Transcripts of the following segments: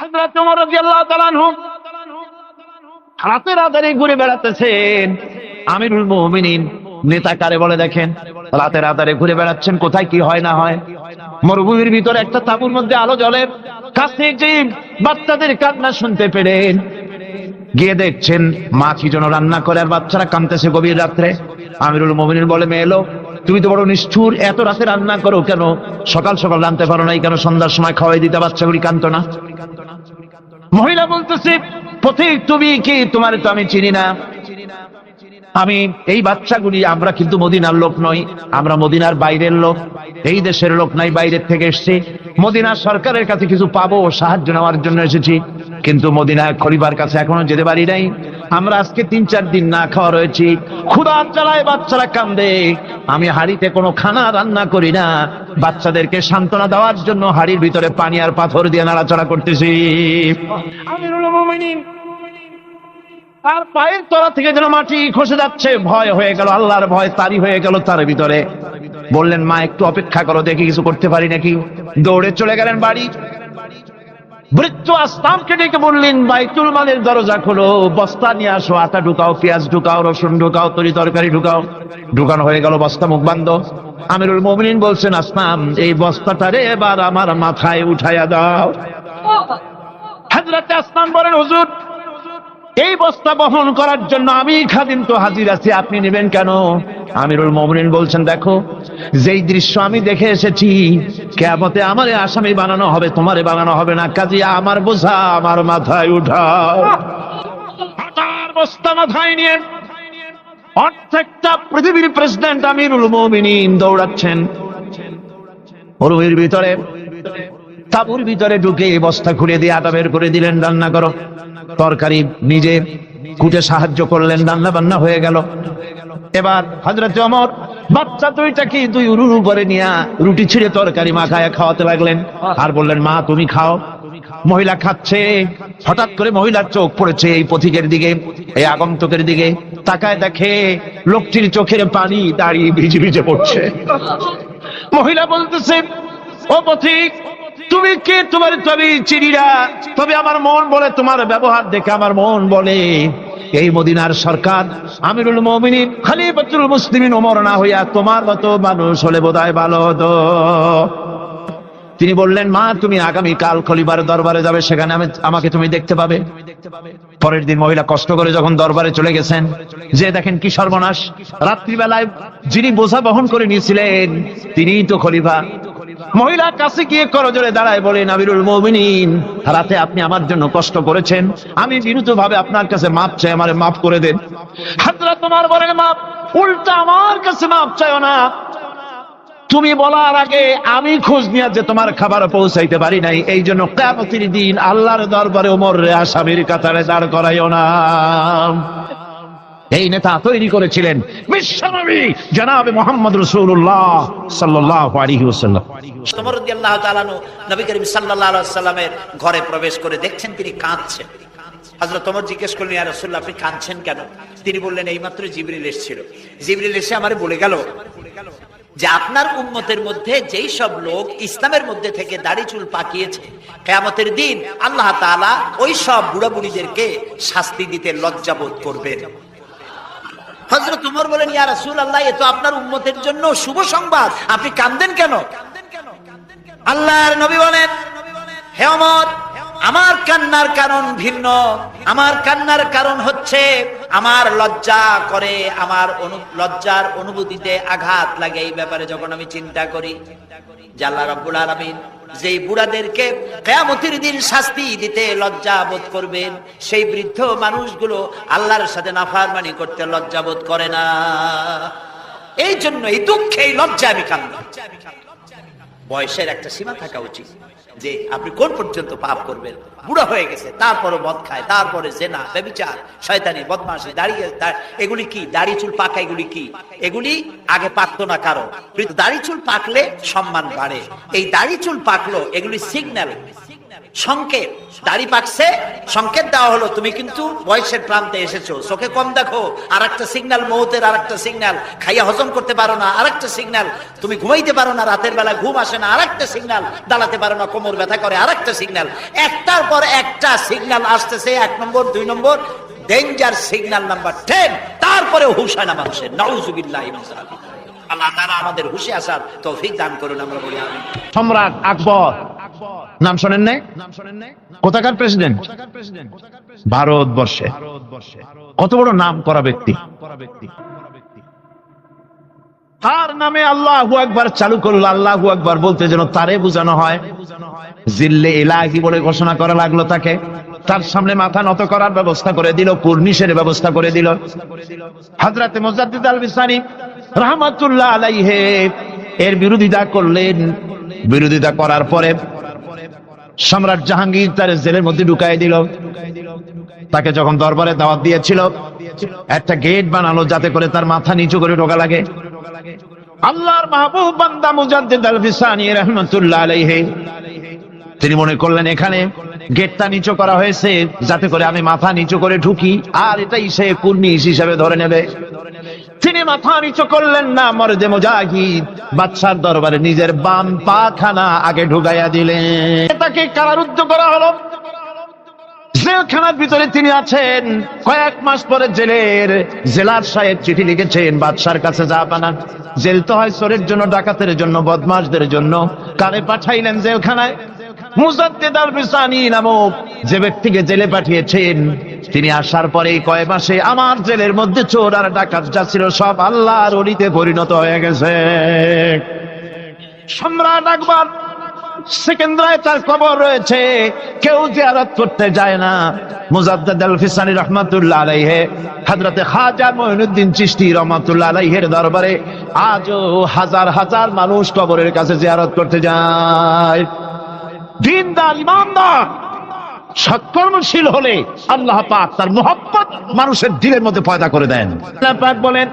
হযরত ওমর রাদিয়াল্লাহু তাআলা রাতের আধারে ঘুরে বেড়াতেছেন। আমিরুল মুমিনিন নেতা কারে বলে দেখেন? রাতের আধারে ঘুরে বেড়াচ্ছেন, কোথায় কি হয় না হয়? মরুভূমির ভিতরে একটা তাঁবুর মধ্যে আলো জ্বলে। কাছে যে বাচ্চাদের কান্না শুনতে পেরেন গিয়ে দেখছেন মা কি জন্য রান্না করে আর বাচ্চারা কাঁদতেছে গভীর রাত্রে। আমিরুল মোমিনিন বলে, মেয়ে এলো, তুমি তো বড় নিষ্ঠুর, এত রাতে রান্না করো কেন? সকাল সকাল রানতে পারো নাই কেন? সন্ধ্যার সময় খাওয়াই দিতে বাচ্চাগুলি কান্ত না? মহিলা বলতেছে, পথিক, তুমি কি? তোমার তো আমি চিনি না। আমি, এই বাচ্চাগুলি আমরা কিন্তু মদিনার লোক নই, আমরা মদিনার বাইরের লোক, এই দেশের লোক নাই, বাইরের থেকে এসছি। মদিনার সরকারের কাছে কিছু পাবো সাহায্য নেওয়ার জন্য এসেছি। কিন্তু মদিনা খলিবার কাছে এখনও যেতে পারি নাই। আমরা আজকে তিন, চার দিন না খাওয়া রয়েছি। ক্ষুধার জ্বালায় বাচ্চারা কান্দে। আমি হাড়িতে কোনো খানা রান্না করি না। বাচ্চাদেরকে সান্ত্বনা দেওয়ার জন্য হাড়ির ভিতরে পানি আর পাথর দিয়ে নাড়াচাড়া করতেছি। আর পায়ের তলা থেকে যেন মাটি খসে যাচ্ছে, ভয় হয়ে গেল, আল্লাহর ভয় তারই হয়ে গেল তার ভিতরে। বললেন, মা, একটু অপেক্ষা করো, দেখি কিছু করতে পারি নাকি? দৌড়ে চলে গেলেন বাড়ি। বৃত্ত আসলামকে ডেকে বললেন বাইতুল মালের দরজা খোলো বস্তা নিয়ে আসো আটা ঢুকাও পেঁয়াজ ঢুকাও রসুন ঢুকাও তরি তরকারি ঢুকাও। ঢুকানো হয়ে গেল বস্তা মুখ বান্ধ। আমিরুল মোমিনিন বলছেন আসলাম এই বস্তাটারে এবার আমার মাথায় উঠাইয়া দাও। হাজরাতে আসলাম বলেন হুজুর এই বস্তা বহন করার জন্য আমি খাদিম তো হাজির আছি, আপনি নেবেন কেন? আমিরুল মোমিনিন বলছেন, দেখো, যেই দৃশ্য আমি দেখে এসেছি কেমতে আমারে আসামি বানানো হবে, তোমারে বানানো হবে না। কাজী, আমার বোঝা, আমার মাথায় হাজার বস্তা মাথায় নিয়ে অর্ধেকটা পৃথিবীর প্রেসিডেন্ট আমিরুল মোমিনিন দৌড়াচ্ছেন। মরুভূমির ভিতরে, তাবুর ভিতরে ঢুকে এই বস্তা খুলে দিয়ে আটা বের করে দিলেন, রান্না করো। তরকারি নিজে কুটে সাহায্য করলেন রান্না বান্না হয়ে গেল। এবার হজরত অমর বাচ্চা দুইটা কি দুই উরুর উপরে নিয়ে রুটি ছিঁড়ে তরকারি মাখায় খাওয়াতে লাগলেন। আর বললেন, মা, তুমি খাও। মহিলা খাচ্ছে। হঠাৎ করে মহিলার চোখ পড়েছে এই পথিকের দিকে, এই আগন্তকের দিকে। তাকায় দেখে লোকটির চোখের পানি দাঁড়িয়ে ভিজে ভিজে পড়ছে। মহিলা বলতেছে, ও পথিক তুমি কে? তোমার তবে চিনিরা। তবে আমার মন বলে তোমার ব্যবহার দেখে আমার মন বলে। এই মদিনার সরকার আমিরুল মমিনিন, খালিফাতুল মুসলিমিন ওমর না হইয়া তোমার মতো মানুষ হলে বোধহয় ভালো হতো। তিনি বললেন, মা, তুমি আগামী কাল খলিবার দরবারে যাবে, সেখানে আমি আমাকে তুমি দেখতে পাবে। পরের দিন মহিলা কষ্ট করে যখন দরবারে চলে গেছেন, যে দেখেন কি সর্বনাশ, রাত্রিবেলায় যিনি বোঝা বহন করে নিয়েছিলেন, তিনিই তো খলিফা। মহিলা কাছে গিয়ে করজোরে দাঁড়ায় বলেন আমিরুল মমিনিন, রাতে আপনি আমার জন্য কষ্ট করেছেন। আমি বিরুদ্ধ ভাবে আপনার কাছে মাপ চাই, আমার মাফ করে দেন। হাজরা তোমার বলেন মাপ, উল্টা আমার কাছে মাপ চাইও না। তুমি বলার আগে আমি খোঁজ নিয়ে যে তোমার খাবার পৌঁছাইতে পারি নাই, এই জন্য কেমতির দিন আল্লাহর দরবারে ওমর রে আসামির কাতারে দাঁড় করাইও না। এই নেতা তৈরি করেছিলেন। বিশ্বনবী জনাবে মোহাম্মদ রসুল্লাহ সাল্লাহ নবী করিম সাল্লামের ঘরে প্রবেশ করে দেখছেন তিনি কাঁদছেন। হজরত তোমার জিজ্ঞেস করলেন রাসূলুল্লাহ, আপনি কাঁদছেন কেন? তিনি বললেন জিবরিল এসেছিল। জিবরিল এসে আমারে বলে গেল যে, আপনার উম্মতের মধ্যে যেই সব লোক ইসলামের মধ্যে থেকে দাড়ি চুল পাকিয়েছে, কেয়ামতের দিন আল্লাহ তাআলা ওই সব বুড়া বুড়িদেরকে শাস্তি দিতে লজ্জাবোধ করবেন। হজরত উমর বলেন, ইয়া রাসূলুল্লাহ, এ তো আপনার উম্মতের জন্য শুভ সংবাদ। আপনি কান্দেন কেন? আল্লাহর নবী বলেন, হে অমর, আমার কান্নার কারণ ভিন্ন। আমার কান্নার কারণ হচ্ছে আমার লজ্জা করে আমার লজ্জার অনুভূতিতে আঘাত লাগে এই ব্যাপারে যখন আমি চিন্তা করি। আল্লাহ রাব্বুল আলামিন যেই বুড়াদেরকে কেয়ামতির দিন শাস্তি দিতে লজ্জা বোধ করবেন, সেই বৃদ্ধ মানুষগুলো আল্লাহর সাথে নাফারমানি করতে লজ্জাবোধ করে না। এই জন্য এই দুঃখে এই লজ্জা কান্না বয়সের একটা সীমা থাকা উচিত। যে আপনি কোন পর্যন্ত পাপ করবেন? বুড়া হয়ে গেছে তারপরে মদ খায়, তারপরে জেনা, ব্যবচার, শয়তানি বদমাসি দাঁড়িয়ে এগুলি কি? দাড়ি, চুল পাকা এগুলি কি? এগুলি আগে পাকতো না কারও। দাড়ি, চুল পাকলে সম্মান বাড়ে। এই দাড়ি, চুল পাকলো, এগুলি সিগন্যাল সংকেত। দাড়ি পাকছে, সংকেত দেওয়া হলো, তুমি কিন্তু বয়সের প্রান্তে এসেছ। চোখে কম দেখো আর একটা সিগন্যাল মৌতের আর একটা সিগন্যাল খাইয়া হজম করতে পারো না আর একটা সিগন্যাল তুমি ঘুমাইতে পারো না, রাতের বেলা ঘুম আসে না আর একটা সিগন্যাল দাঁড়াতে পারো না, কোমর ব্যথা করে আর একটা সিগন্যাল একটার পর একটা সিগন্যাল আসতেছে, এক নম্বর, দুই নম্বর। ডেঞ্জার সিগন্যাল নাম্বার টেন তারপরে হুশ হয় না মানুষের নাউজুবিল্লাহ আল্লাহ তারা আমাদের হুশে আসার তৌফিক দান করুন, আমরা বলি সম্রাট আকবর নাম শোনেন নাই? কোথাকার প্রেসিডেন্ট ভারতবর্ষে। কত বড় নাম করা ব্যক্তি? তার নামে আল্লাহু আকবার চালু করল, আল্লাহু আকবার বলতে যেন তারে বোঝানো হয়। জিল্লে ইলাহি বলে ঘোষণা করা লাগল তাকে। তার সামনে মাথা নত করার ব্যবস্থা করে দিল, কুর্নিশের ব্যবস্থা করে দিল। হযরতে মুজাদ্দিদ আল বিসানি রাহমাতুল্লাহ আলাইহে এর বিরোধিতা করলেন। বিরোধিতা করার পরে সম্রাট জাহাঙ্গীর তার জেলের মধ্যে ঢুকাই দিল। তাকে যখন দরবারে দাওয়াত দিয়েছিল, একটা গেট বানালো যাতে করে তার মাথা নিচু করে ঢোকা লাগে। আল্লাহর মাহবুব বান্দা মুজাদ্দিদ আল ফিসানি রাহমাতুল্লাহ আলাইহি, তিনি মনে করলেন, এখানে গেটটা নিচু করা হয়েছে, যাতে করে আমি মাথা নিচু করে ঢুকি, আর এটাই সে কুর্নিশ হিসেবে ধরে নেবে। তিনি মাথা নিচু করলেন না মরদে মুজাহিদ। বাদশার দরবারে নিজের বাম পাখানা আগে ঢুকাইয়া দিলেন। তাকে কারারুদ্ধ করা হলো। জেলখানার ভিতরে তিনি আছেন। কয়েক মাস পরে জেলের জেলার সাহেব চিঠি লিখেছেন, বাদশার কাছে যা বানান। জেল তো হয় চোরের জন্য, ডাকাতের জন্য, বদমাশদের জন্য। কারে পাঠাইলেন জেলখানায়? মুজাদ্দিদ আল বিসানি নামক যে ব্যক্তিকে জেলে পাঠিয়েছেন তিনি আসার পরে কয় মাসে আমার জেলের মধ্যে চোর আর ডাকাত যা ছিল সব আল্লাহর অলিতে পরিণত হয়ে গেছে। সম্রাট আকবর করতে যায় না। দরবারে আজও হাজার হাজার মানুষ কবরের কাছে জিয়ারত করতে যায়। দিনদার, ইমানদার সৎকর্মশীল হলে আল্লাহ পাক তার মোহাম্মত মানুষের দিলের মধ্যে পয়দা করে দেন। আল্লাহ পাক বলেন,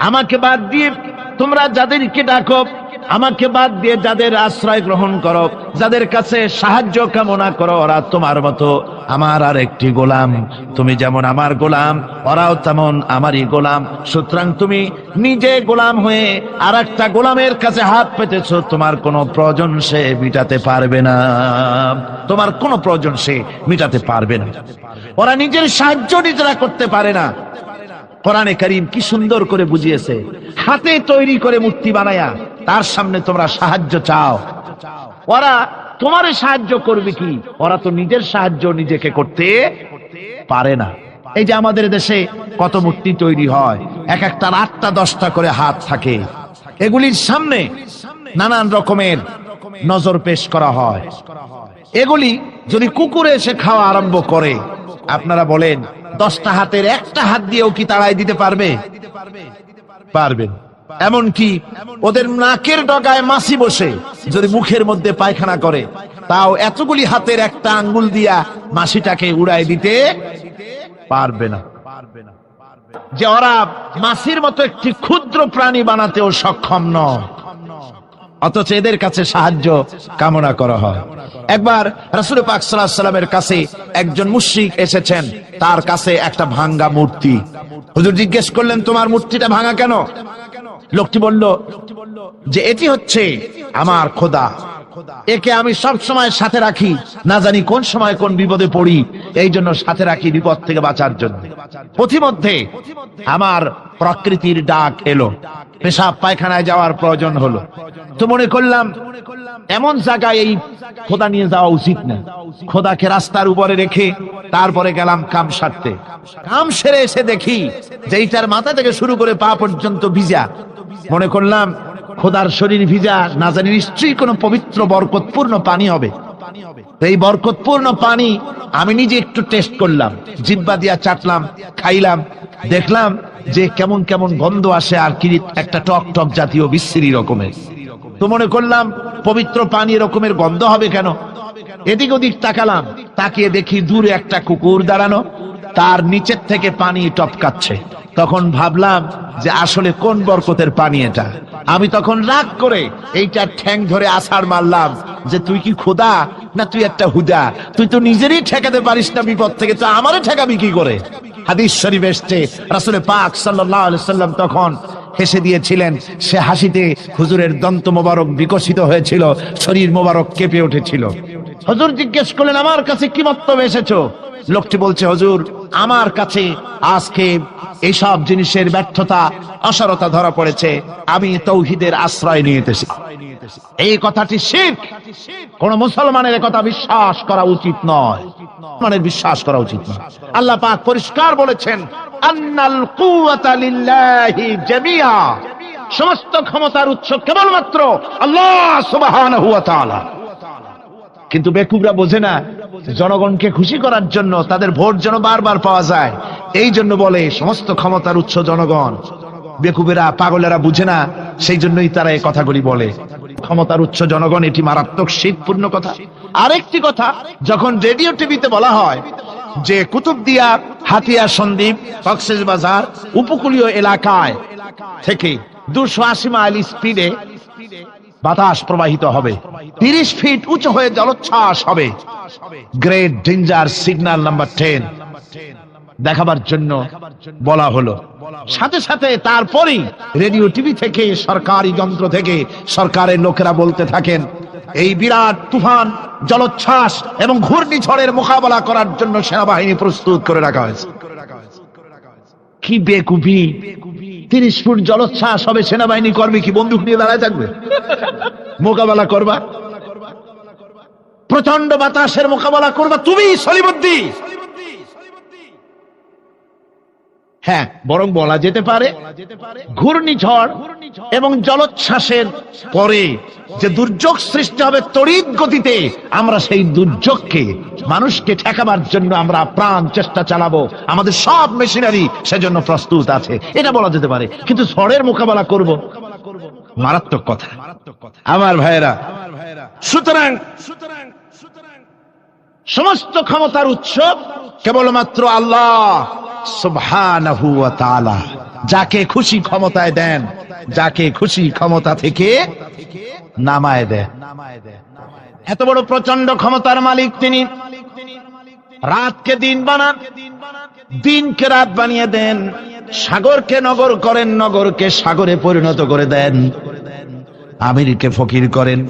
আমাকে বাদ দিয়ে তোমরা যাদেরকে ডাকো আমাকে বাদ দিয়ে যাদের আশ্রয় গ্রহণ করো, যাদের কাছে সাহায্য কামনা করো, ওরা তোমার মতো আমার আর একটি গোলাম। তুমি যেমন আমার গোলাম, ওরাও তেমন আমারই গোলাম। সুতরাং তুমি নিজে গোলাম হয়ে আর একটা গোলামের কাছে হাত পেতেছ, তোমার কোনো প্রয়োজন সে মিটাতে পারবে না। তোমার কোনো প্রয়োজন সে মিটাতে পারবে না। ওরা নিজের সাহায্য নিজেরা করতে পারে না। কোরআনে করিম কি সুন্দর করে বুঝিয়েছে। হাতে তৈরি করে মূর্তি বানায়া তার সামনে তোমরা সাহায্য চাও। ওরা তোমারে সাহায্য করবে কি? ওরা তো নিজের সাহায্য নিজেকে করতে পারে না। এই যে আমাদের দেশে কত মূর্তি তৈরি হয়, এক একটা আটটা দশটা করে হাত থাকে। এগুলির সামনে নানান রকমের নজর পেশ করা হয়। এগুলি যদি কুকুরে এসে খাওয়া আরম্ভ করে, আপনারা বলেন, দশটা হাতের একটা হাত দিয়েও কি তাড়াই দিতে পারবে? পারবেন। এমনকি ওদের নাকের ডগায় মাছি বসে, যদি মুখের মধ্যে পায়খানা করে, তাও এতগুলি হাতের একটা আঙ্গুল দিয়া মাছিটাকে উড়াই দিতে পারবে না। যে ওরা মাছির মতো একটি ক্ষুদ্র প্রাণী বানাতেও সক্ষম নয়, অথচ এদের কাছে সাহায্য কামনা করা হয়। একবার রাসুল পাক সাল্লামের কাছে একজন মুশ্রিক এসেছেন, তার কাছে একটা ভাঙ্গা মূর্তি। হুজুর জিজ্ঞেস করলেন, তোমার মূর্তিটা ভাঙা কেন? লোকটি বলল, যে এটি হচ্ছে আমার খোদা। একে আমি সব সময় সাথে রাখি। না জানি কোন সময় কোন বিপদে পড়ি। এই জন্য সাথে রাখি বিপদ থেকে বাঁচার জন্য। পথিমধ্যে আমার প্রকৃতির ডাক এলো। পেশাব পায়খানায় যাওয়ার প্রয়োজন হলো। তো মনে করলাম, এমন জায়গায় এই খোদা নিয়ে যাওয়া উচিত না। খোদাকে রাস্তার উপরে রেখে তারপরে গেলাম কাম সারতে। কাম সেরে এসে দেখি যে এইটার মাথা থেকে শুরু করে পা পর্যন্ত ভিজা। মনে করলাম খোদার শরীর ভিজা, না জানি নিশ্চয়ই কোনো পবিত্র, বরকতপূর্ণ পানি হবে। এই বরকতপূর্ণ পানি আমি নিজে একটু টেস্ট করলাম জিব্বা দিয়া চাটলাম, খাইলাম, দেখলাম যে কেমন কেমন গন্ধ আসে আর কি একটা টক টক জাতীয় বিশ্রী রকমের। তো মনে করলাম পবিত্র পানি এরকমের গন্ধ হবে কেন? এদিক ওদিক তাকালাম, তাকিয়ে দেখি দূরে একটা কুকুর দাঁড়ানো, তার নিচের থেকে পানি টপকাচ্ছে। তখন ভাবলাম যে আসলে কোন বরকতের পানি এটা? আমি তখন রাগ করে এইটা ঠ্যাং ধরে আছাড় মারলাম যে তুই কি খোদা না তুই একটা হুদা? তুই তো নিজেরই ঠেকাতে পারিস না বিপদ থেকে, তো আমারও ঠেকাবি কি করে? হাদিস শরীফ এসছে, রাসূলের পাক সাল্লাম তখন হেসে দিয়েছিলেন, সে হাসিতে হুজুরের দন্ত মোবারক বিকশিত হয়েছিল, শরীর মোবারক কেঁপে উঠেছিল। হুজুর জিজ্ঞেস করলেন, আমার কাছে কি বক্তব্য এসেছ? লোকটি বলছে, হুজুর আমার কাছে আজকে এইসব জিনিসের ব্যর্থতা, অসারতা ধরা পড়েছে। আমি তৌহিদের আশ্রয় নিয়েছি এই কথাটি শিখ কোন মুসলমানের কথা বিশ্বাস করা উচিত নয়। মুসলমানের বিশ্বাস করা উচিত নয়। আল্লাহ পাক পরিষ্কার বলেছেন, আন্নাল কুওয়াতা লিল্লাহি জামিয়া সমস্ত ক্ষমতার উৎস কেবলমাত্র আল্লাহ সুবহানাহু ওয়া তাআলা। কিন্তু বেকুবরা বোঝে না, জনগণকে খুশি করার জন্য তাদের ভোট যেন বারবার পাওয়া যায়। এই জন্য বলে সমস্ত ক্ষমতার উৎস জনগণ। বেকুবেরা, পাগলেরা বুঝে না, সেই জন্যই তারা এই কথাগুলি বলে। ক্ষমতার উৎস জনগণ, এটি মারাত্মক শীতপূর্ণ কথা। আরেকটি কথা, যখন রেডিও টিভিতে বলা হয় যে কুতুবদিয়া, হাতিয়া সন্দ্বীপ, কক্সেস বাজার উপকূলীয় এলাকায় থেকে দুশো আশি মাইল স্পিডে বাতাস প্রবাহিত হবে। তিরিশ ফিট উঁচু হয়ে জলোচ্ছ্বাস হবে। Great danger signal number ten দেখাবার জন্য বলা হলো। সাথে সাথে তারপরেই রেডিও টিভি থেকে, সরকারি যন্ত্র থেকে, সরকারের লোকেরা বলতে থাকেন, এই বিরাট তুফান, জলোচ্ছ্বাস এবং ঘূর্ণিঝড়ের মোকাবেলা করার জন্য সেনাবাহিনী প্রস্তুত করে রাখা হয়েছে। কি বেকুবি। তিরিশ ফুট জলোচ্ছ্বাস হবে সেনাবাহিনী করবে কি বন্দুক নিয়ে দাঁড়ায় থাকবে? মোকাবেলা করবা? প্রচণ্ড বাতাসের মোকাবেলা করবা? তুমি সলিমুদ্দি হ্যাঁ বরং বলা যেতে পারে ঘূর্ণিঝড় এবং জলোচ্ছ্বাসের পরে যে দুর্যোগ সৃষ্টি হবে তড়িৎ গতিতে, আমরা সেই দুর্যোগকে, মানুষকে ঠেকাবার জন্য আমরা প্রাণ চেষ্টা চালাবো। আমাদের সব মেশিনারি সেজন্য প্রস্তুত আছে। এটা বলা যেতে পারে। কিন্তু ঝড়ের মোকাবেলা করব। মারাত্মক কথা। আমার ভাইয়েরা, সুতরাং সুতরাং সমস্ত ক্ষমতার উৎস কেবলমাত্র আল্লাহ যাকে খুশি ক্ষমতায় দেন, যাকে খুশি ক্ষমতা থেকে নামায় দেন। এত বড় প্রচণ্ড ক্ষমতার মালিক তিনি। রাতকে দিন বানান, দিনকে রাত বানিয়ে দেন, সাগরকে নগর করেন, নগরকে সাগরে পরিণত করে দেন। আমিরকে ফকির করেন,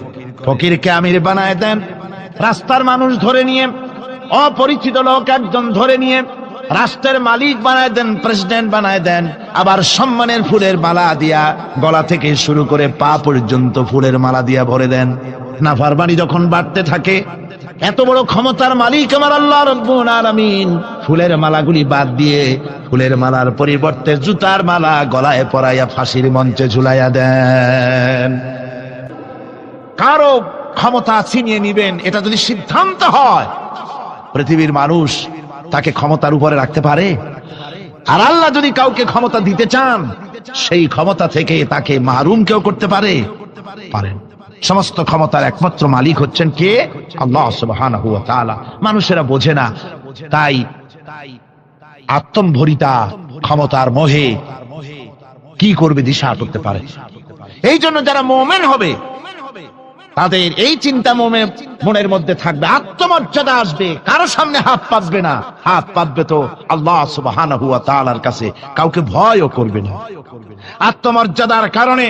ফকিরকে আমির বানায় দেন। রাস্তার মানুষ ধরে নিয়ে, অপরিচিত লোক একজন ধরে নিয়ে রাষ্ট্রের মালিক বানায় দেন প্রেসিডেন্ট বানায় দেন, আবার সম্মানের ফুলের মালা দিয়া গলা থেকে শুরু করে পা পর্যন্ত ফুলের মালা দিয়া ভরে দেন। না নাফারবানি যখন বাড়তে থাকে, এত বড় ক্ষমতার মালিক আমার আল্লাহ রব্বুল আলামিন। ফুলের মালাগুলি বাদ দিয়ে ফুলের মালার পরিবর্তে জুতার মালা গলায় পরাইয়া ফাঁসির মঞ্চে ঝুলাইয়া দেন। কারও ক্ষমতা ছিনিয়ে নিবেন, এটা যদি সিদ্ধান্ত হয়, পৃথিবীর মানুষ তাকে ক্ষমতার উপরে রাখতে পারে? আর আল্লাহ যদি কাউকে ক্ষমতা দিতে চান, সেই ক্ষমতা থেকে তাকে মাহরুম কেউ করতে পারে? পারেন সমস্ত ক্ষমতার একমাত্র মালিক হচ্ছেন কে? আল্লাহ মানুষেরা বোঝে না। তাই আত্মম্ভরিতা ক্ষমতার মোহে কি করবে, দিশা করতে পারে। এই জন্য যারা মোমেন হবে তাদের এই চিন্তা মনে মনের মধ্যে থাকবে। আত্মমর্যাদা আসবে। কারও সামনে হাত পাতবে না। হাত পাতবে তো আল্লাহ তাআলার কাছে। কাউকে ভয়ও করবে না। আত্মমর্যাদার কারণে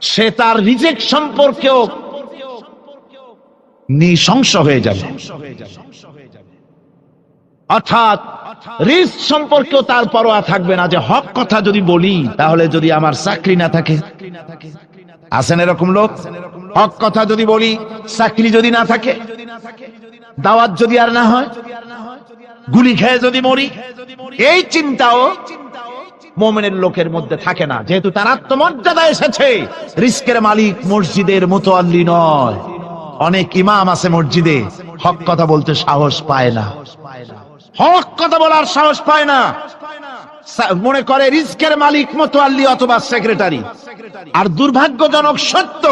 সে তার রিজেক্ট সম্পর্কেও নৃশংস হয়ে যাবে। অর্থাৎ রিস্ক সম্পর্কেও তার পরোয়া থাকবে না যে হক কথা যদি বলি, তাহলে যদি আমার চাকরি না থাকে আছেন এরকম লোক? হক কথা যদি বলি, চাকরি যদি না থাকে, দাওয়াত যদি আর না হয়, গুলি খেয়ে যদি মরি, এই চিন্তাও মোমেনের লোকের মধ্যে থাকে না। যেহেতু তার আত্মমর্যাদা এসেছে, রিস্কের মালিক মসজিদের মোতোয়াল্লি নয়। অনেক ইমাম আছে মসজিদে, হক কথা বলতে সাহস পায় না। হক কথা বলার সাহস পায় না। মনে করে রিস্কের মালিক মোতোয়াল্লি অথবা সেক্রেটারি। আর দুর্ভাগ্যজনক সত্য,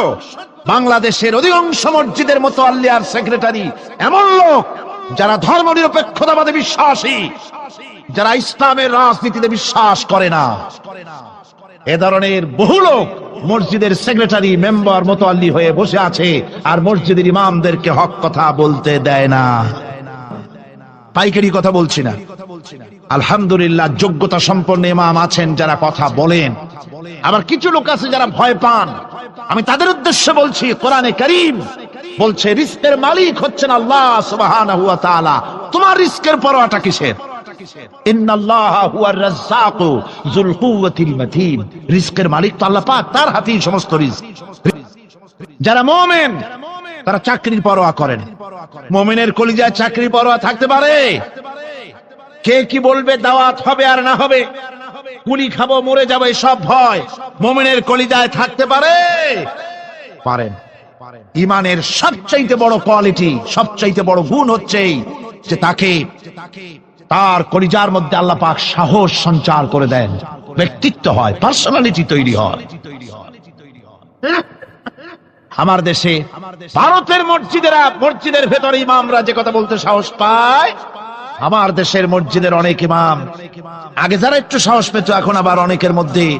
বাংলাদেশের অধিকাংশ মসজিদের মতো আল্লি আর সেক্রেটারি এমন লোক যারা ধর্ম নিরপেক্ষতাবাদে বিশ্বাসী, যারা ইসলামের রাজনীতিতে বিশ্বাস করে না। এ ধরনের বহু লোক মসজিদের সেক্রেটারি, মেম্বার মোতাল্লি হয়ে বসে আছে আর মসজিদের ইমামদেরকে হক কথা বলতে দেয় না। পাইকারি কথা বলছি না। আলহামদুলিল্লাহ, যোগ্যতা সম্পন্ন ইমাম আছেন যারা কথা বলেন। আবার কিছু লোক আছে যারা ভয় পান। আমি তাদের উদ্দেশ্যে বলছি, কোরআনে করিম বলছে, রিস্কের মালিক হচ্ছেন আল্লাহ সুবহানাহু ওয়া তাআলা। তোমার রিস্কের পরোয়াটা কিসের? যারা মুমিন, তারা চাকরির পরোয়া করেন। মোমেনের কলিজায় চাকরির পরোয়া থাকতে পারে? কে কি বলবে, দাওয়াত হবে আর না হবে? কুলি খাব, মরে যাবে সব ভয়। মোমেনের কলিজায় থাকতে পারে? পারেন ইমানের সবচাইতে বড় কোয়ালিটি সবচাইতে বড় গুণ হচ্ছে যে তাকে তার কলিজার মধ্যে আল্লাহ পাক সাহস সঞ্চার করে দেন। ব্যক্তিত্ব হয় পার্সোনালিটি তৈরি হয়। আমার দেশে, ভারতের মসজিদেরা, মসজিদের ভেতরে ইমামরা যে কথা বলতে সাহস পায় আমার দেশের মসজিদের অনেক ইমাম। আগে যারা একটু সাহস পেত, এখন আবার অনেকের মধ্যে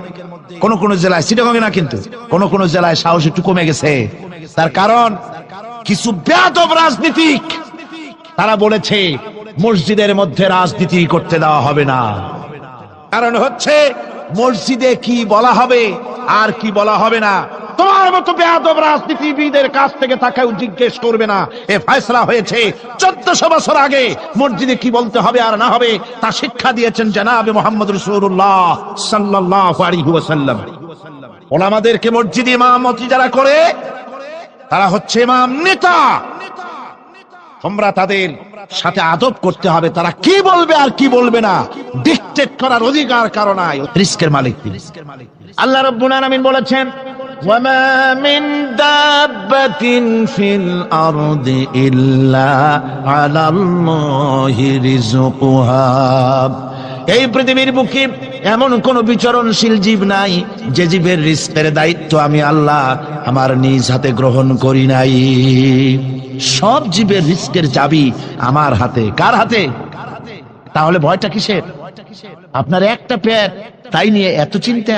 কোন কোন জেলায় সিটাগঙ্গে না কিন্তু, কোন কোন জেলায় সাহস একটু কমে গেছে। তার কারণ, কিছু ব্যাদব রাজনীতিক, তারা বলেছে, মসজিদের মধ্যে রাজনীতি করতে দেওয়া হবে না। কারণ হচ্ছে, মসজিদে কি বলা হবে, আর কি বলা হবে না তোমার মতো বেয়াদব রাজনীতিবিদের কাছ থেকে তাকেও জিজ্ঞেস করবে না। এ ফয়সলা হয়েছে। চোদ্দশো বছর আগে মসজিদে কি বলতে হবে আর না হবে, তা শিক্ষা দিয়েছেন জানাবে মোহাম্মদ রসুল্লাহ সাল্লাহ ওলামাদেরকে ইমামতি যারা করে, তারা হচ্ছে ইমাম নেতা। তোমরা তাদের সাথে আদব করতে হবে। তারা কি বলবে আর কি বলবে না ডিকটেট করার অধিকার কারণ রিস্কের মালিক আল্লাহ রব্বুল বলেছেন وما من دابة في الأرض إلا على الله رزقها এই পৃথিবীর বুকে এমন কোন বিচরণশীল জীব নাই যে জীবের রিস্কের দায়িত্ব আমি আল্লাহ আমার নিজ হাতে গ্রহণ করি নাই সব জীবের রিস্কের চাবি আমার হাতে কার হাতে তাহলে ভয়টা কিসের আপনার একটা পেট তাই নিয়ে এত চিন্তা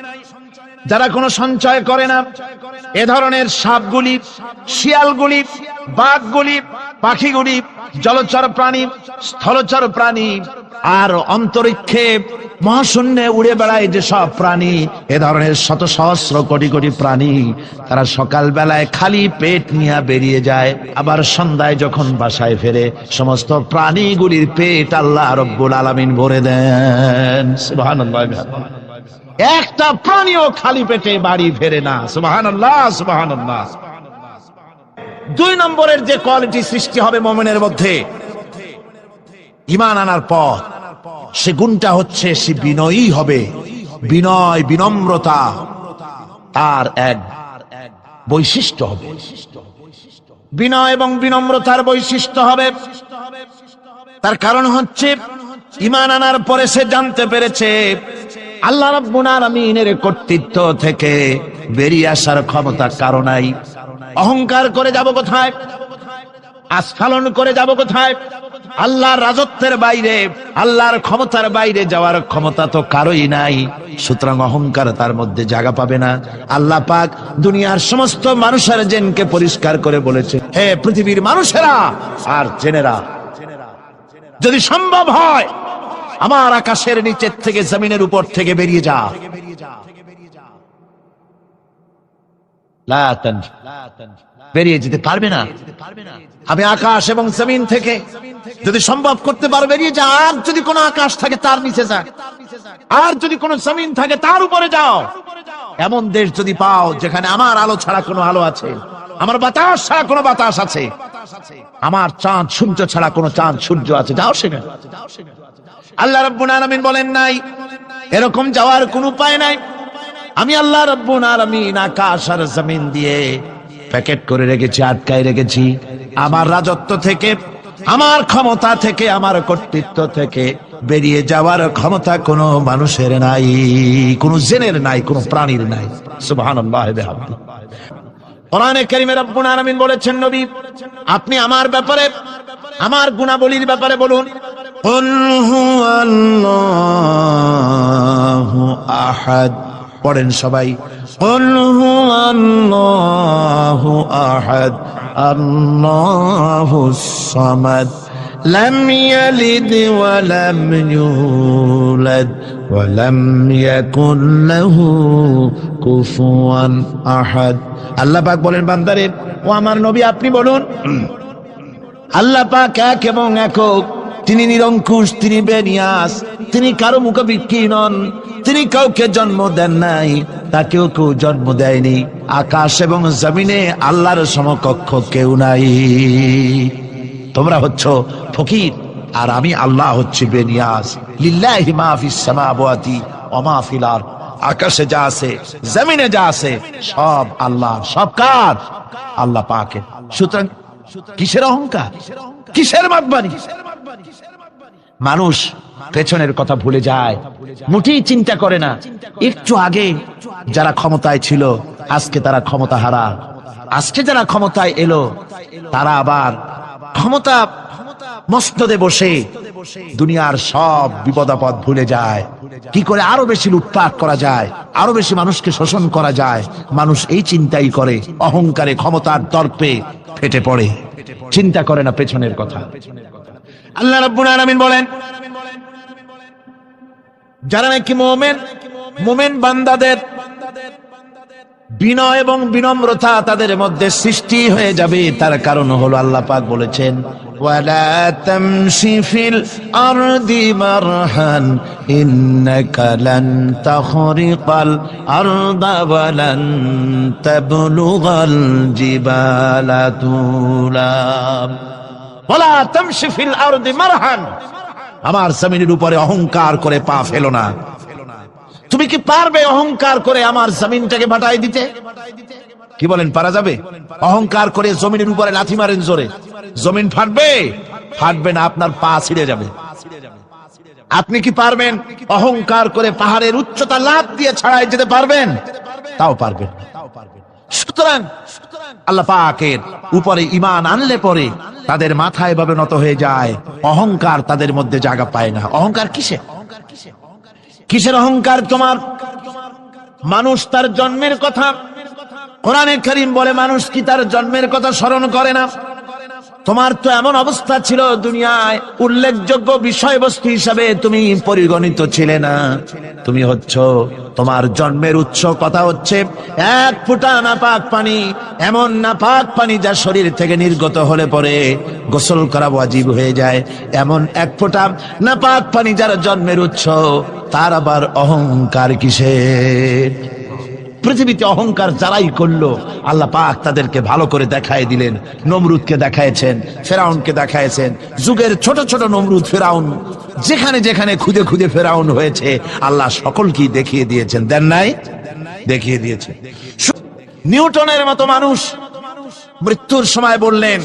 যারা কোনো সঞ্চয় করে না, এ ধরনের সাপগুলি, শিয়ালগুলি, বাঘগুলি, পাখিগুলি, জলচর প্রাণী, স্থলচর প্রাণী, আর অন্তরিক্ষে মহাশূন্যে উড়ে বেড়ায় যে সব প্রাণী, এ ধরনের শত সহস্র কোটি কোটি প্রাণী, তারা সকাল বেলায় খালি পেট নিয়ে বেরিয়ে যায়, আবার সন্ধ্যায় যখন বাসায় ফেরে, সমস্ত প্রাণীগুলির পেট আল্লাহ রব্বুল আলামিন ভরে দেন। সুবহানাল্লাহ। একটা প্রাণীও খালি পেটে বাড়ি ফেরে না। সুবাহান আল্লাহ সুবাহান আল্লাহ দুই নম্বরের যে কোয়ালিটি সৃষ্টি হবে মোমেনের মধ্যে, ইমান আনার পর সে গুণটা হচ্ছে সে বিনয়ী হবে। বিনয়, বিনম্রতা, তার এক বৈশিষ্ট্য হবে। বিনয় এবং বিনম্রতার বৈশিষ্ট্য হবে। তার কারণ হচ্ছে, ইমান আনার পরে সে জানতে পেরেছে আল্লাহ রাব্বুল আলামিনের কর্তৃত্ব থেকে বেরিয়ে আসার ক্ষমতা কারও নাই। অহংকার করে যাব কোথায়? আস্ফালন করে যাব কোথায়? আল্লাহর রাজত্বের বাইরে, আল্লাহর ক্ষমতার বাইরে যাওয়ার ক্ষমতা তো কারোই নাই। সুতরাং অহংকার তার মধ্যে জায়গা পাবে না। আল্লাহ পাক দুনিয়ার সমস্ত মানুষের জেনকে পরিষ্কার করে বলেছে, হে পৃথিবীর মানুষেরা আর জেনেরা, যদি সম্ভব হয় আমার আকাশের নিচের থেকে, জমিনের উপর থেকে বেরিয়ে যা। বেরিয়ে যেতে পারবে না। আমি আকাশ এবং জমিন থেকে যদি সম্ভব করতে পারো, বেরিয়ে যা। আর যদি কোনো আকাশ থাকে, তার নিচে যা আর যদি কোনো জমিন থাকে, তার উপরে যাও। এমন দেশ যদি পাও, যেখানে আমার আলো ছাড়া কোনো আলো আছে। আমার বাতাস ছাড়া কোনো বাতাস আছে। আমার চাঁদ, সূর্য ছাড়া কোনো চাঁদ, সূর্য আছে। যাও সেখানে। আল্লাহ রব্বুল আলামিন বলেন নাই, এরকম যাওয়ার কোনো উপায় নাই। আমি আল্লাহ রব্বুল আলামিন আকাশ আর জমিন দিয়ে প্যাকেট করে রেখেছি, আটকায় রেখেছি। আমার রাজত্ব থেকে, আমার ক্ষমতা থেকে, আমার কর্তৃত্ব থেকে বেরিয়ে যাওয়ার ক্ষমতা কোনো মানুষের নাই, কোনো জেনের নাই, কোনো প্রাণীর নাই। সুবহানাল্লাহ বলেছেন আপনি আমার ব্যাপারে আমার গুণাবলীর ব্যাপারে বলুন। আহাদ। পড়েন সবাই। আহাদ। আল্লাহুস সামাদ। لم يلد ولم يولد ولم يكن له كفوا احد আল্লাহ পাক বলেন বান্দারে ও আমার নবী আপনি বলুন আল্লাহ পাক এক এবং একক তিনি নিরঙ্কুশ তিনি বেনিয়াস তিনি কারো মুখবিক্ষি নন তিনি কাউকে জন্ম দেন নাই তাকেও কেউ জন্ম দেয়নি আকাশ এবং জমিনে আল্লাহর সমকক্ষ কেউ নাই তোমরা হচ্ছ ফকির, আর আমি আল্লাহ হচ্ছি বেনিয়াস লিল্লাহি মা ফিস সামাওয়াতি ওয়া মা ফিল আরদ। আকাশে যা আছে, জমিনে যা আছে, সব আল্লাহ সব কার? আল্লাহ পাকে সুতরাং কিসের অহংকার? কিসের মাতবানি মানুষ পেছনের কথা ভুলে যায় মুঠেই চিন্তা করে না। একটু আগে যারা ক্ষমতায় ছিল, আজকে তারা ক্ষমতা হারা আজকে যারা ক্ষমতায় এলো, তারা আবার ক্ষমতা মস্তদে বসে দুনিয়ার সব বিপদাপদ ভুলে যায়। কি করে আরও বেশি লুটপাট করা যায়, আরও বেশি মানুষকে শোষণ করা যায়, মানুষ এই চিন্তাই করে, অহংকারে ক্ষমতার দর্পে ফেটে পড়ে। চিন্তা করে না পেছনের কথা। আল্লাহ রাব্বুল আলামিন বলেন, যারা নাকি মোমেন মোমেন বান্দাদের বিনয় এবং বিনম্রতা তাদের মধ্যে সৃষ্টি হয়ে যাবে। তার কারণ হলো আল্লাহ পাক বলেছেন আমার জমিনের উপরে অহংকার করে পা ফেলো না। তুমি কি পারবে অহংকার করে আমার জমিনটাকে বাটাই দিতে? কি বলেন, পারা যাবে? অহংকার করে জমিনের উপরে লাথি মারেন জোরে। জমিন ফাটবে ফাটবে না, আপনার পা ছিঁড়ে যাবে। আপনি কি পারবেন অহংকার করে পাহাড়ের উচ্চতা লাভ দিয়ে ছাড়াই যেতে পারবেন? তাও পারবেন। সুতরাং আল্লাহ পাকের উপরে ইমান আনলে পরে তাদের মাথায় ভাবে নত হয়ে যায়, অহংকার তাদের মধ্যে জায়গা পায় না। অহংকার কিসে অহংকার কিসে কিসের অহংকার তোমার? মানুষ তার জন্মের কথা। কোরআনে করিম বলে, মানুষ কি তার জন্মের কথা স্মরণ করে না? তোমার তো এমন অবস্থা ছিল দুনিয়ায় উল্লেখযোগ্য বিষয়বস্তু হিসাবে তুমি পরিগণিত ছিলে না। তুমি হচ্ছ, তোমার জন্মের উৎস কথা হচ্ছে, এক ফুটা নাপাক পানি, এমন নাপাক পানি যা শরীর থেকে নির্গত হলে পরে গোসল করা ওয়াজিব হয়ে যায়। এমন এক ফোঁটা নাপাক পানি যার জন্মের উৎস, তার আবার অহংকার কিসের? পৃথিবীতে অহংকার যারাই করল, আল্লাহ পাক তাদেরকে ভালো করে দেখায় দিলেন, নমরুদকে দেখাইছেন ফেরাউনকে দেখাইছেন যুগের ছোট ছোট নমরুদ ফেরাউন, যেখানে যেখানে খুদে খুদে ফেরাউন হয়েছে, আল্লাহ সকলকেই দেখিয়ে দিয়েছেন। দেন নাই? দেখিয়ে দিয়েছে নিউটনের মতো মানুষ মৃত্যুর সময় বললেন,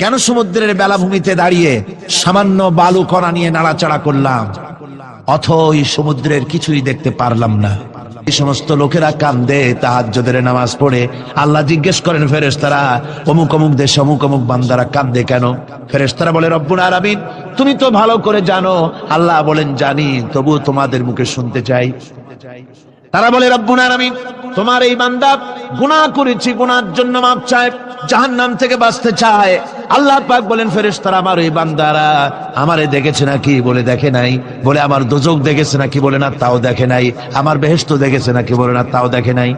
কেন সমুদ্রের বেলাভূমিতে দাঁড়িয়ে সামান্য বালু কণা নিয়ে নাড়াচাড়া করলাম? অথই সমুদ্রের কিছুই দেখতে পারলাম না। এই সমস্ত লোকেরা কান্দে, তাহাজ্জদের নামাজ পড়ে। আল্লাহ জিজ্ঞেস করেন, ফেরেশতারা, অমুক অমুক দেশ অমুক অমুক বান্দারা কান্দে কেন? ফেরেস্তারা বলে, রব্বুল আরামিন তুমি তো ভালো করে জানো। আল্লাহ বলেন, জানি তবু তোমাদের মুখে শুনতে চাই। তারা বলে রব্বুনার আমি তোমার এই বান্দা গুণা করেছি গুনার জন্য মাপ চায় জাহান নাম থেকে বাঁচতে চায়। আল্লাহ পাক বলেন ফেরেস তারা আমার ওই বান্দারা আমারে দেখেছে নাকি? বলে, দেখে নাই। বলে, আমার দোজক দেখেছে নাকি? বলে, না, তাও দেখে নাই। আমার বেহেস্ত দেখেছে নাকি? বলে, না, তাও দেখে নাই।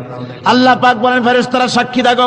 আল্লাহ পাক বলেন ফেরেস তারা সাক্ষী দেখো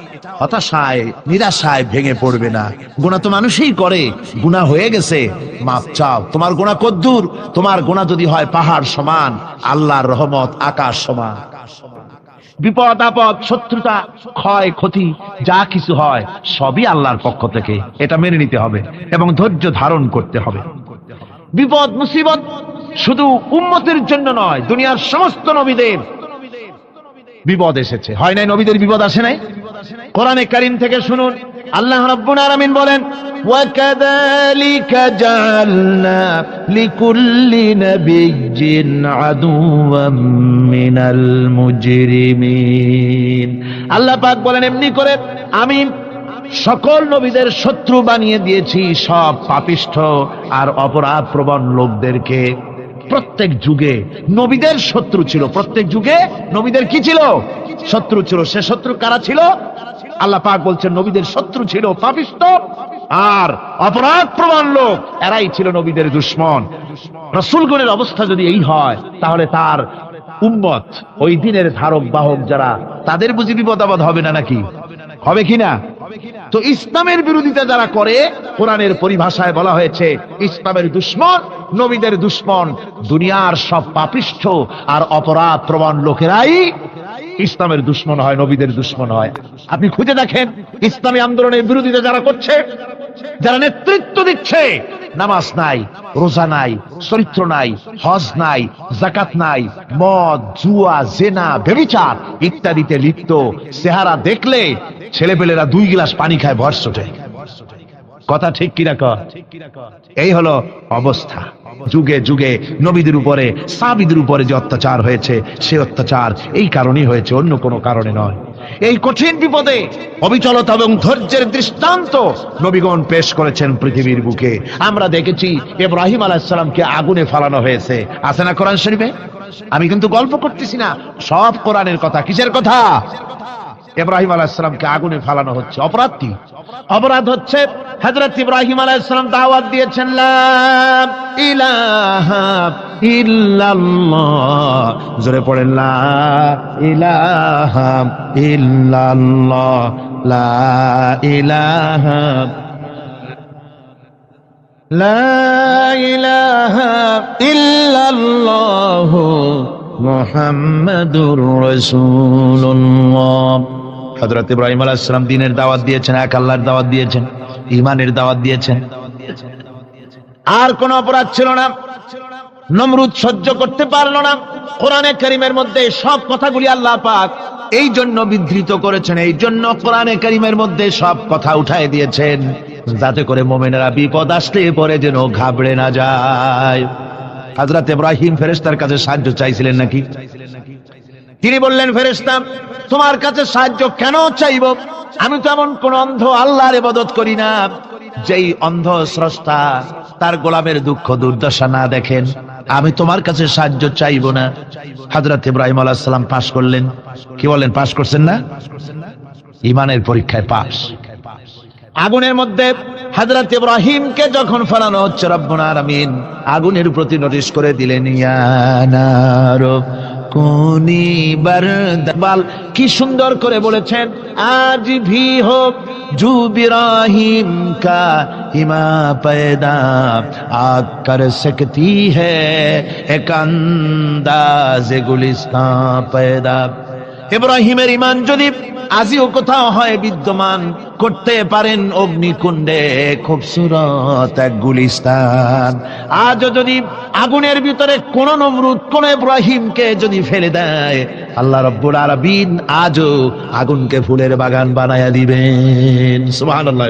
হতাশায়, নিরাশায় ভেঙে পড়বে না। গুণা তো মানুষই করে। গুণা হয়ে গেছে। মাপ চাও। তোমার গুণা কদ্দূর। তোমার গুণা যদি হয় পাহাড় সমান, আল্লাহর রহমত আকাশ সমান। বিপদ, আপদ, শত্রুতা, ক্ষয়, ক্ষতি, যা কিছু হয়, সবই আল্লাহর পক্ষ থেকে। এটা মেনে নিতে হবে এবং ধৈর্য ধারণ করতে হবে। বিপদ, মুসিবত শুধু উম্মতের জন্য নয়, দুনিয়ার সমস্ত নবীদের বিপদ এসেছে। হয় নাই নবীদের বিপদ, আসে নাই? কোরআনে কারিম থেকে শুনুন। আল্লাহ রাব্বুল আলামিন বলেন, ওয়াকাযালিকা জাআলনা লিকুল্লি নাবিয়্যিন আদুওয়াম মিনাল মুজরিমিন। আল্লাহ পাক বলেন, এমনি করে আমি সকল নবীদের শত্রু বানিয়ে দিয়েছি, সব পাপিষ্ঠ আর অপরাধ প্রবণ লোকদেরকে। প্রত্যেক যুগে নবীদের শত্রু ছিল। প্রত্যেক যুগে নবীদের কি ছিল? শত্রু ছিল। সে শত্রু কারা ছিল? আল্লাহ পাক বলছেন, নবীদের শত্রু ছিল পাপিষ্ট আর অপরাধ প্রমাণ লোক। এরাই ছিল নবীদের দুশ্মন। রসুলগণের অবস্থা যদি এই হয়, তাহলে তার উম্মত, ওই দিনের ধারক বাহক যারা, তাদের বুঝি বিপদ আপদ হবে না নাকি? হবে কিনা তো ইসলামের বিরোধিতা যারা করে, কোরআনের পরিভাষায় বলা হয়েছে, ইসলামের দুশ্মন, নবীদের দুশ্মন, দুনিয়ার সব পাপিষ্ঠ আর অপরাধ প্রমাণ লোকেরাই ইসলামের দুশ্মন হয়, নবীদের দুশ্মন হয়। আপনি খুঁজে দেখেন, ইসলামী আন্দোলনের বিরোধিতা যারা করছে, যারা নেতৃত্ব দিচ্ছে, নামাজ নাই, রোজা নাই, চরিত্র নাই, হজ নাই জাকাত নাই, মদ, জুয়া, জেনা, বেবিচার ইত্যাদিতে লিপ্ত। চেহারা দেখলে ছেলেপেলেরা দুই গিলাস পানি খায় ভরস ওঠে কথা ঠিক কিনা কর? এই হলো অবস্থা। যুগে যুগে নবীদের উপরে, সাবিদের উপরে যে অত্যাচার হয়েছে, সে অত্যাচার এই কারণেই হয়েছে, অন্য কোনো কারণে নয়। এই কঠিন বিপদে অবিচলতা এবং ধৈর্যের দৃষ্টান্ত নবীগণ পেশ করেছেন পৃথিবীর বুকে। আমরা দেখেছি ইব্রাহিম আলাহিসাল্লামকে আগুনে ফালানো হয়েছে। আছে না কোরআন শরীফে? আমি কিন্তু গল্প করতেছি না। সব কোরআনের কথা। কিসের কথা? ইব্রাহিম আলাহিসামকে আগুনে ফালানো হচ্ছে। অপরাধ কি? অপরাধ হচ্ছে হজরত ইব্রাহিম আলাইসালাম দাওয়াত দিয়েছেন জোরে পড়েন মুহাম্মাদুর রাসূলুল্লাহ। হযরত ইব্রাহিম আলাইহিস সালাম দ্বীনের দাওয়াত দিয়েছেন, এক আল্লাহর দাওয়াত দিয়েছেন, ঈমানের দাওয়াত দিয়েছেন। আর কোন অপরাধ ছিল না। নমরুদ সহ্য করতে পারল না। কোরআনে করিমের মধ্যে সব কথাগুলি আল্লাহ পাক এই জন্য বিধৃত করেছেন, এই জন্য কোরআনে করিমের মধ্যে সব কথা উঠায় দিয়েছেন, যাতে করে মোমেনেরা বিপদ আসলে পরে যেন ঘাবড়ে না যায়। হাজরাত ইব্রাহিম ফেরেস্তার কাছে সাহায্য চাইছিলেন নাকি? তিনি বললেন, ফেরেশতা, তোমার কাছে সাহায্য কেন চাইব? আমি তো এমন কোন অন্ধ আল্লাহর ইবাদত করি না। যেই অন্ধ স্রষ্টা তার গোলামের দুঃখ দুর্দশা না দেখেন, আমি তোমার কাছে সাহায্য চাইব না। হাজরত ইব্রাহিম আলাইহিস সালাম পাশ করলেন। কি বলেন পাশ করছেন না? ইমানের পরীক্ষায় পাশ। আগুনের মধ্যে হযরত ইব্রাহিমকে যখন ফেলানো হচ্ছে, রব্বুল আলামিন, আগুনের প্রতি নোটিশ করে দিলেন, ইয়া বরদাল কি সুন্দর করে বলেছেন, আজ ভি হোক জু বিরাহিম কা হিমা পেদা আগ কর সকতি হ্যাঁ এক গুলিস্তান পেদা ইব্রাহিমের ইমান যদি আজিও কোথাও হয় বিদ্যমান, করতে পারেন অগ্নিকুণ্ডে। খুবসুরত এক গুলিস্তান। আজও যদি আগুনের ভিতরে কোন নমরুদ, কোন ইব্রাহিমকে যদি ফেলে দেয়, আল্লাহ রব্বুল আলামিন আজও আগুনকে ফুলের বাগান বানায়া দিবেন। সুবহানাল্লাহ